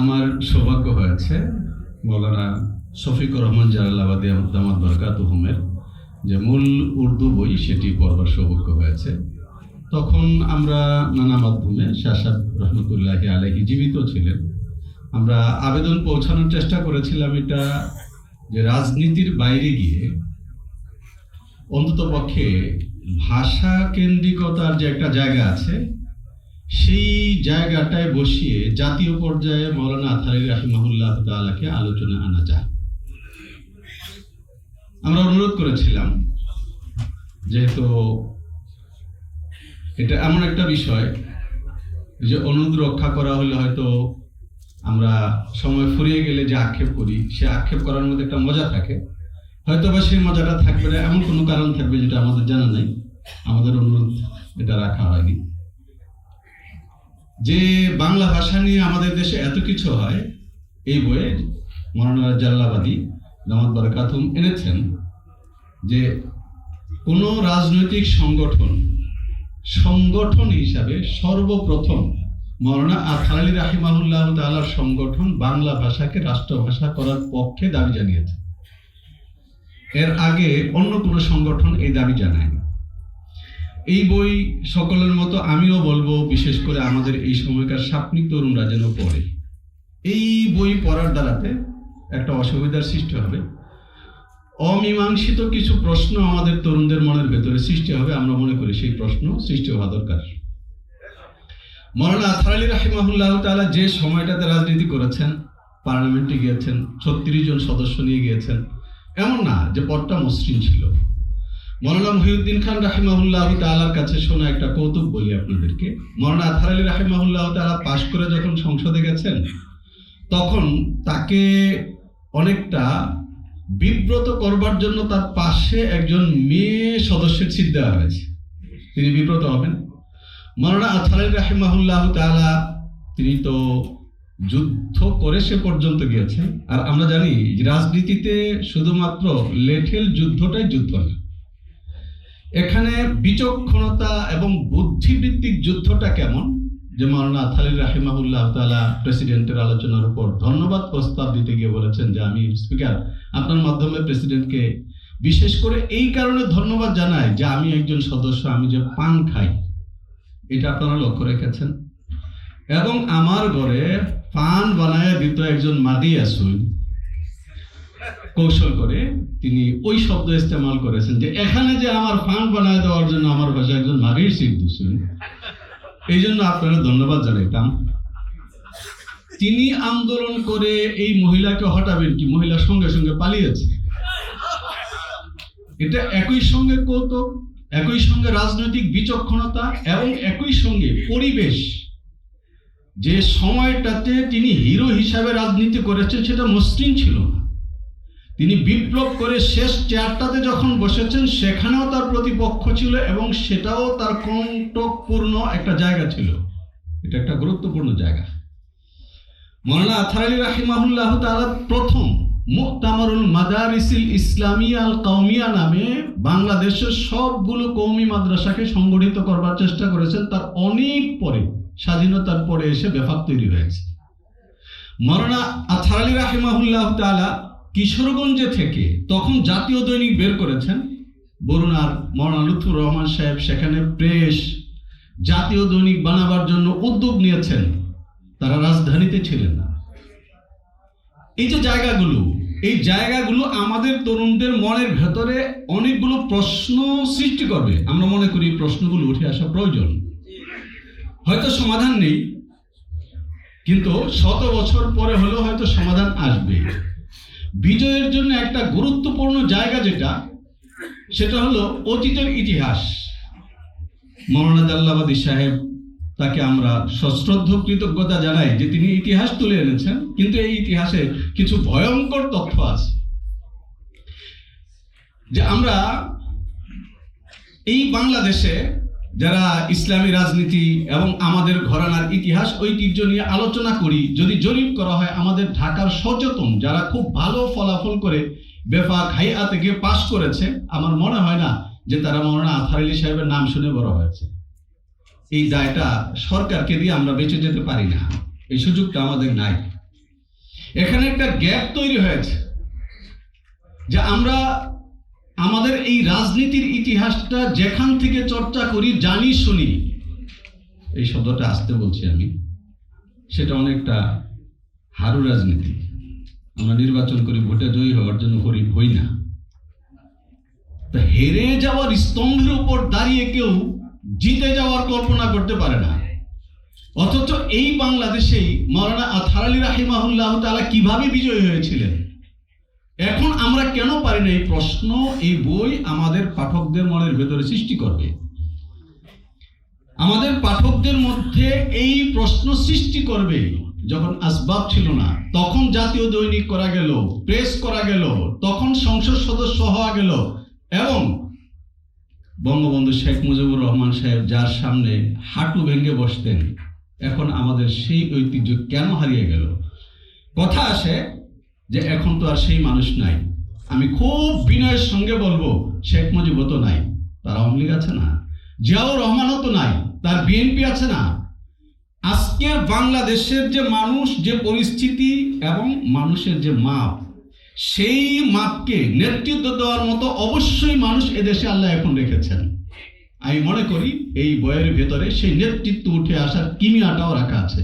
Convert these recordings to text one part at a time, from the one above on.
আমার সৌভাগ্য হয়েছে, মৌলানা শফিকুর রহমান জালালাবাদী দামাদ বরকাত হুমের, যে মূল উর্দু বই সেটি পড়বার সৌভাগ্য হয়েছে। তখন আমরা নানা মাধ্যমে শাসাব রহমতুল্লাহ আলহি জীবিত ছিলেন। আমরা আবেদন পৌঁছানোর চেষ্টা করেছিলাম এটা যে রাজনীতির বাইরে গিয়ে অন্তত পক্ষে ভাষা কেন্দ্রিকতার যে একটা জায়গা আছে সেই জায়গাটায় বসিয়ে জাতীয় পর্যায়ে মৌলানা আথারি রাহিমাহুল্লাহ তালাকে আলোচনা আনা যায়। আমরা অনুরোধ করেছিলাম, যেহেতু এটা এমন একটা বিষয় যে অনুরোধ রক্ষা করা হলে হয়তো আমরা সময় ফুরিয়ে গেলে যে আক্ষেপ করি, সে আক্ষেপ করার মধ্যে একটা মজা থাকে। হয়তো বা সেই মজাটা থাকবে না, এমন কোনো কারণ থাকবে যেটা আমাদের জানা নাই। আমাদের অনুরোধ এটা রাখা হয়নি। যে বাংলা ভাষা নিয়ে আমাদের দেশে এত কিছু হয়, এই বইয়ে মরানা জাল্লাবাদী দামাত বারকাতুম এনেছেন যে কোনো রাজনৈতিক সংগঠন সংগঠন হিসাবে সর্বপ্রথম মৌলানা আথার আলী রাহিমাহুল্লাহ তালার সংগঠন বাংলা ভাষাকে রাষ্ট্রভাষা করার পক্ষে দাবি জানিয়েছে। এর আগে অন্য কোনো সংগঠন এই দাবি জানায়নি। এই বই সকলের মতো আমিও বলব, বিশেষ করে আমাদের এই সময়কার সাপনিক তরুণরা যেন পড়ে। এই বই পড়ার দ্বারাতে একটা অসুবিধার সৃষ্টি হবে। অমীমাংসিত কিছু প্রশ্ন আমাদের তরুণদের মনের ভেতরে সৃষ্টি হবে, আমরা মনে করি সেই প্রশ্ন সৃষ্টি হওয়া দরকার। মৌলানা আথার আলী রাহিমাহুল্লাহ তালা যে সময়টাতে রাজনীতি করেছেন, পার্লামেন্টে গিয়েছেন, ছত্রিশ জন সদস্য নিয়ে গিয়েছেন, এমন না যে পদটা মসৃণ ছিল। মৌলানা মহিউদ্দিন খান রাহিমাহুল্লাহ তালার কাছে শোনা একটা কৌতুক বলি আপনাদেরকে। মৌলানা আথার আলী রাহিমাহুল্লাহ তালা পাশ করে যখন সংসদে গেছেন, তখন তাকে অনেকটা বিব্রত করবার জন্য তার পাশে একজন মেয়ে সদস্যের সিট দেওয়া হয়েছে। তিনি বিব্রত হবেন। মৌলানা আথার আলী রাহিমাহুল্লাহ তালা তিনি তো যুদ্ধ করে সে পর্যন্ত গিয়েছেন। আর আমরা জানি রাজনীতিতে শুধুমাত্র লেঠেল যুদ্ধটাই যুদ্ধ না। এখানে বিচক্ষণতা এবং বুদ্ধিবৃত্তিক যুদ্ধটা কেমন? যে মাওলানা আথালির রাহিমাহুল্লাহ তালা প্রেসিডেন্টের আলোচনার উপর ধন্যবাদ প্রস্তাব দিতে গিয়ে বলেছেন যে আমি স্পিকার, আপনার মাধ্যমে প্রেসিডেন্টকে বিশেষ করে এই কারণে ধন্যবাদ জানাই যে আমি একজন সদস্য, আমি যে পান খাই। এটা আপনারা লক্ষ্য রেখেছেন। এবং আমার ঘরে পান বানায় দিত একজন মাদি আসুন কৌশল করে তিনি ওই শব্দ ইস্তেমাল করেছেন যে এখানে যে আমার ফান বানায় দেওয়ার জন্য আমার পাশে একজন নারীর সিট দিচ্ছেন। এই জন্য আপনারা ধন্যবাদ জানাইতাম। তিনি আন্দোলন করে এই মহিলাকে হটাবেন কি? মহিলা সঙ্গে সঙ্গে পালিয়েছে। এটা একই সঙ্গে কৌতুক, একই সঙ্গে রাজনৈতিক বিচক্ষণতা এবং একই সঙ্গে পরিবেশ। যে সময়টাতে তিনি হিরো হিসাবে রাজনীতি করেছেন সেটা মসৃণ ছিল না। তিনি বিপ্লব করে শেষ চেয়ারটাতে যখন বসেছেন, সেখানেও তার প্রতিপক্ষ ছিল এবং সেটাও তার কণ্টকপূর্ণ একটা জায়গা ছিল। এটা একটা গুরুত্বপূর্ণ জায়গা। মৌলানা আথার আলী রাহিমাহুল্লাহ তাআলা প্রথম মুক্তামারুল মাদারিসিল ইসলামিয়া আল কৌমিয়া নামে বাংলাদেশের সবগুলো কৌমি মাদ্রাসাকে সংগঠিত করবার চেষ্টা করেছেন। তার অনেক পরে, স্বাধীনতার পরে এসে বেফাক তৈরি হয়েছে। মৌলানা আথার আলী রাহিমাহুল্লাহ তাআলা কিশোরগঞ্জে থেকে তখন জাতীয় দৈনিক বের করেছেন বরুণার মৌলানা লুৎফুর রহমান সাহেব। সেখানে প্রেস জাতীয় দৈনিক বানাবার জন্য উদ্যোগ নিয়েছেন। তারা রাজধানীতে ছিলেন। না এই যে জায়গাগুলো, এই জায়গাগুলো আমাদের তরুণদের মনের ভেতরে অনেকগুলো প্রশ্ন সৃষ্টি করবে। আমরা মনে করি প্রশ্নগুলো উঠে আসা প্রয়োজন। হয়তো সমাধান নেই, কিন্তু শত বছর পরে হলেও হয়তো সমাধান আসবে। বিজয়ের জন্য একটা গুরুত্বপূর্ণ জায়গা যেটা, সেটা হলো অতীতের ইতিহাস। মৌলানা জাল্লাবাদী সাহেব তাকে আমরা সশ্রদ্ধ কৃতজ্ঞতা জানাই যে তিনি ইতিহাস তুলে এনেছেন, কিন্তু এই ইতিহাসে কিছু ভয়ঙ্কর তথ্য আছে। যে আমরা এই বাংলাদেশে যারা ইসলামী রাজনীতি এবং আমাদের ঘরানার ইতিহাস ঐতিহ্য নিয়ে আলোচনা করি, যদি জরিপ করা হয় আমাদের ঢাকার সচেতন, যারা খুব ভালো ফলাফল করে বেফাক হাইয়া থেকে পাশ করেছে, আমার মনে হয় না যে তারা মৌলানা আথার আলী সাহেবের নাম শুনে বড় হয়েছে। এই দায়টা সরকারকে দিয়ে আমরা বেঁচে যেতে পারি না। এই সুযোগটা আমাদের নাই। এখানে একটা গ্যাপ তৈরি হয়েছে যে আমরা আমাদের এই রাজনীতির ইতিহাসটা যেখান থেকে চর্চা করি, জানি, শুনি। এই শব্দটা আসতে বলছি আমি। সেটা অনেকটা হারু রাজনীতি। আমরা নির্বাচন করি, ভোটে জয়ী হওয়ার জন্য করি, হই না। তা হেরে যাওয়ার স্তম্ভের উপর দাঁড়িয়ে কেউ জিতে যাওয়ার কল্পনা করতে পারে না। অথচ এই বাংলাদেশেই মৌলানা আথার আলী রাহিমাহুল্লাহ তাআলা কীভাবে বিজয়ী হয়েছিলেন? এখন আমরা কেন পারি না এই প্রশ্ন, এই বই আমাদের পাঠকদের মনের ভেতরে সৃষ্টি করবে? আমাদের পাঠকদের মধ্যে এই প্রশ্ন সৃষ্টি করবে যখন আসবাব ছিল না। তখন জাতীয় দৈনিক করা গেল, প্রেস করা গেল, তখন সংসদ সদস্য হওয়া গেল এবং বঙ্গবন্ধু শেখ মুজিবুর রহমান সাহেব যার সামনে হাঁটু ভেঙে বসতেন, এখন আমাদের সেই ঐতিহ্য কেন হারিয়ে গেল? কথা আসে যে এখন তো আর সেই মানুষ নাই। আমি খুব বিনয়ের সঙ্গে বলব, শেখ মুজিবও তো নাই। তার আওয়ামী লীগ আছে না। জিয়াউর রহমানও তো নাই। তার বিএনপি আছে না। আজকের বাংলাদেশের যে মানুষ, যে পরিস্থিতি এবং মানুষের যে মাপ, সেই মাপকে নেতৃত্ব দেওয়ার মতো অবশ্যই মানুষ এদেশে আল্লাহ এখন রেখেছেন। আমি মনে করি, এই বইয়ের ভেতরে সেই নেতৃত্ব উঠে আসার কিমিয়াটাও রাখা আছে।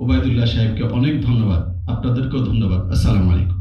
ওবায়দুল্লাহ সাহেবকে অনেক ধন্যবাদ। আপনাদেরকেও ধন্যবাদ। আসসালামু আলাইকুম।